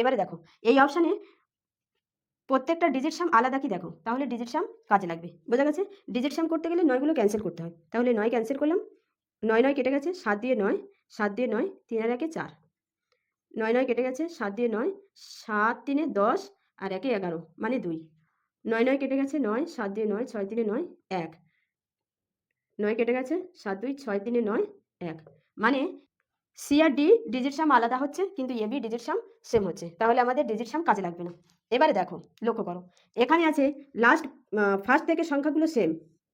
এবারে দেখো, এই অপশানে প্রত্যেকটা ডিজিট সাম আলাদা কি দেখো? তাহলে ডিজিট সাম কাজে লাগবে। বোঝা গেছে? ডিজিট সাম করতে গেলে নয়গুলো ক্যান্সেল করতে হয়। তাহলে নয় ক্যান্সেল করলাম। নয় নয় কেটে গেছে, সাত দিয়ে নয়, সাত দিয়ে নয়, তিন আর একে চার। নয় নয় কেটে গেছে, সাত দিয়ে নয়, সাত তিনে দশ আর একে এগারো মানে দুই। নয় নয় কেটে গেছে নয়, সাত দিয়ে নয়, ছয় তিনে নয়, এক। নয় কেটে গেছে, সাত দুই, ছয় তিনে নয়, এক। মানে C R D digit sum আলাদা হচ্ছে, কিন্তু এবি ডিজিট সাম সেম হচ্ছে। তাহলে আমাদের ডিজিট সাম কাজে লাগবে না। এবারে দেখো, লক্ষ্য করো। এখানে আছে লাস্ট ফার্স্ট থেকে সংখ্যাগুলো সেম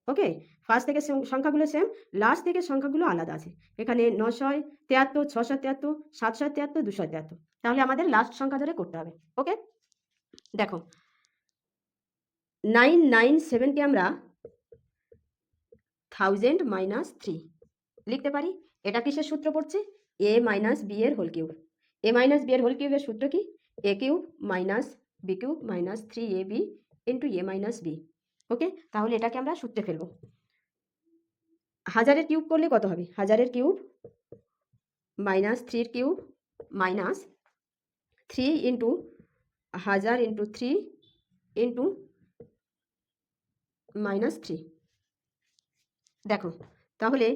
ওকে ফার্স্ট থেকে সংখ্যাগুলো সেম লাস্ট থেকে সংখ্যাগুলো আলাদা আছে। এখানে নশয় তেয়াত্তর ছশো তেয়াত্তর সাতশো তেয়াত্তর দুশো তেয়াত্তর। তাহলে আমাদের লাস্ট সংখ্যা ধরে করতে হবে ওকে দেখো নাইন নাইন সেভেনকে আমরা থাউজেন্ড মাইনাস থ্রি লিখতে পারি। এটা কিসের সূত্র পড়ছে? এ মাইনাস বি এর whole cube A minus B এর হোল কিউবের সূত্র কি? A cube minus B cube minus three A B into A minus B okay তাহলে এটাকে আমরা সূত্রে ফেলব। হাজারের কিউব করলে কত হবে? হাজারের কিউব মাইনাস থ্রির কিউব মাইনাস থ্রি ইন্টু হাজার into three into minus three দেখো, তাহলে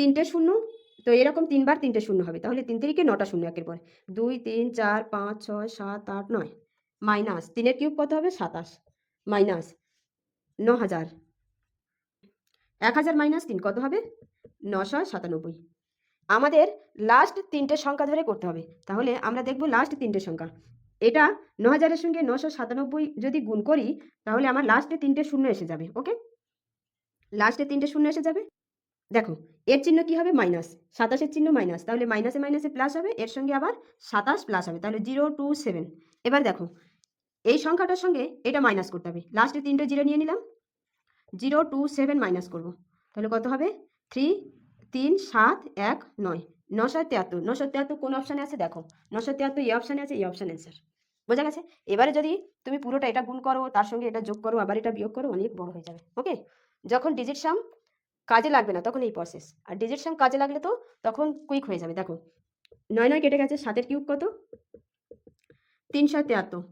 তিনটে শূন্য, তো এরকম তিনবার তিনটে শূন্য হবে। তাহলে তিন তিরিকে নটা শূন্য একের পরে। দুই, তিন, চার, পাঁচ, ছয়, সাত, আট, নয়। মাইনাস, তিনের কিউব কত হবে? সাতাশ। মাইনাস ন হাজার এক হাজার মাইনাস তিন কত হবে? নশো সাতানব্বই। আমাদের লাস্ট তিনটে সংখ্যা ধরে করতে হবে। তাহলে আমরা দেখব লাস্ট তিনটে সংখ্যা। এটা ন হাজারের সঙ্গে নশো সাতানব্বই যদি গুণ করি, তাহলে আমার লাস্টে তিনটে শূন্য এসে যাবে। ওকে লাস্টে তিনটে শূন্য এসে যাবে? দেখো, এর চিহ্ন কি হবে? মাইনাস সাতাশের চিহ্ন মাইনাস তাহলে মাইনাসে মাইনাসে প্লাস হবে, এর সঙ্গে আবার সাতাশ প্লাস হবে, তাহলে জিরো টু সেভেন এবার দেখো, এই সংখ্যাটার সঙ্গে এটা মাইনাস করতে হবে। লাস্টে তিনটে জিরো নিয়ে নিলাম। জিরো টু সেভেন মাইনাস করব। তাহলে কত হবে? থ্রি তিন, সাত, এক, নয়। নশো তিয়াত্তর। নশো তিয়াত্তর কোন অপশানে আছে? দেখো, নশো তিয়াত্তর এই অপশানে আছে, এই অপশান অ্যান্সার বোঝা গেছে? এবারে যদি তুমি পুরোটা এটা গুণ করো, তার সঙ্গে এটা যোগ করো, আবার এটা বিয়োগ করো, অনেক বড় হয়ে যাবে। ওকে যখন ডিজিট সাম কাজে লাগবে না, তখন এই প্রসেস আর ডিজিট সাম কাজে লাগলে তো তখন কুইক হয়ে যাবে, দেখো। নয় নয় কেটে গেছে, সাতের কিউব কত? তিনশো তেয়াত্তর।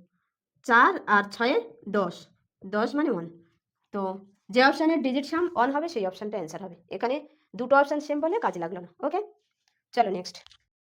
চার আর ছয়ে দশ। দশ মানে ওয়ান তো যে অপশানের ডিজিট সাম অন হবে, সেই অপশানটা অ্যান্সার হবে। এখানে দুটো অপশান সেম বলে কাজে লাগল না ওকে চলো নেক্সট